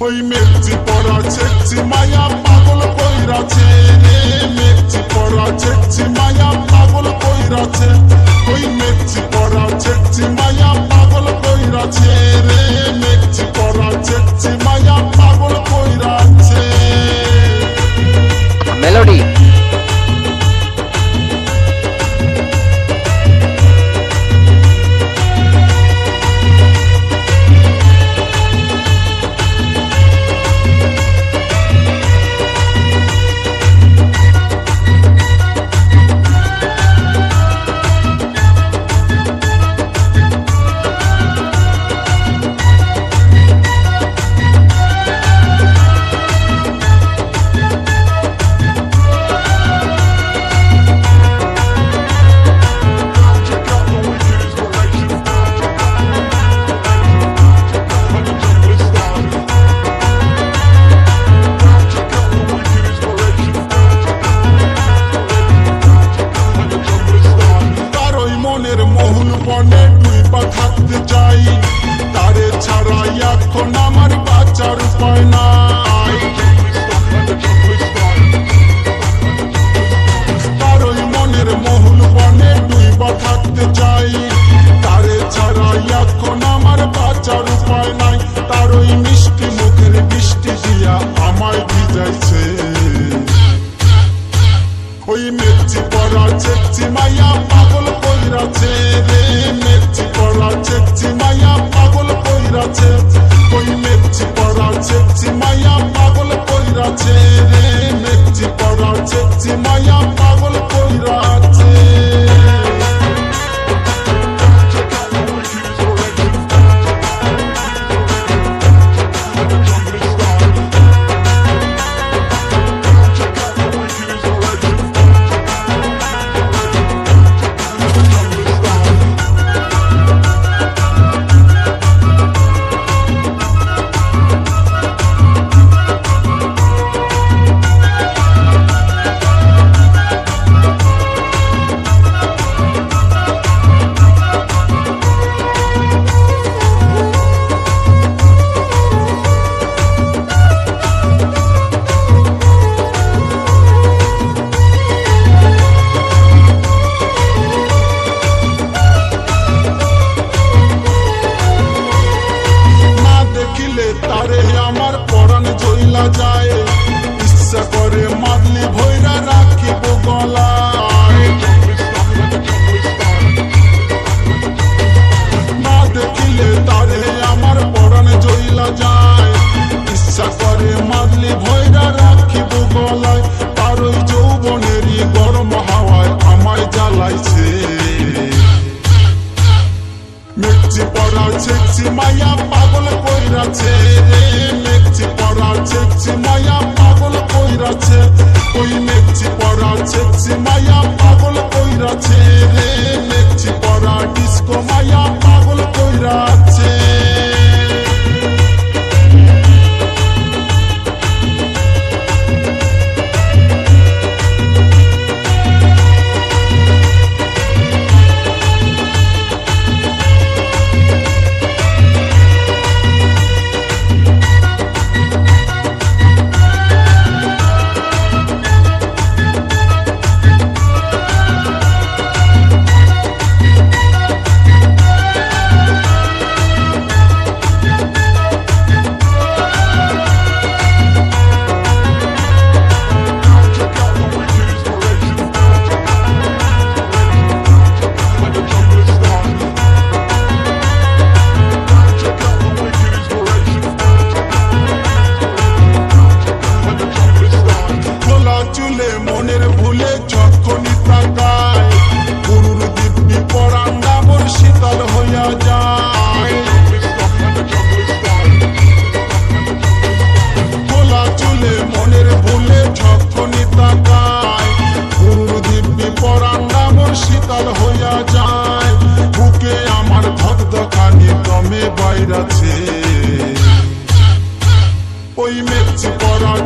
ওই মেঘছি পড়া চেকছি মায়া পাগল কইরাছে রে মেঘছি পড়া চেকছি মায়া পাগল কইরাছে ওই মেঘছি পড়া চেকছি মায়া পাগল কইরাছে রে মেঘছি পড়া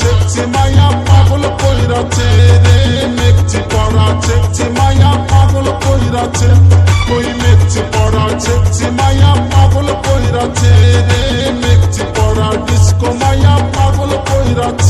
চেকছি মায়া পাগল কইরাছে রে মেঘছি পড়া চেকছি মায়া পাগল কইরাছে কই মেঘছি পড়া চেকছি মায়া পাগল কইরাছে রে মেঘছি পড়া ডিস্কো মায়া পাগল কইরাছে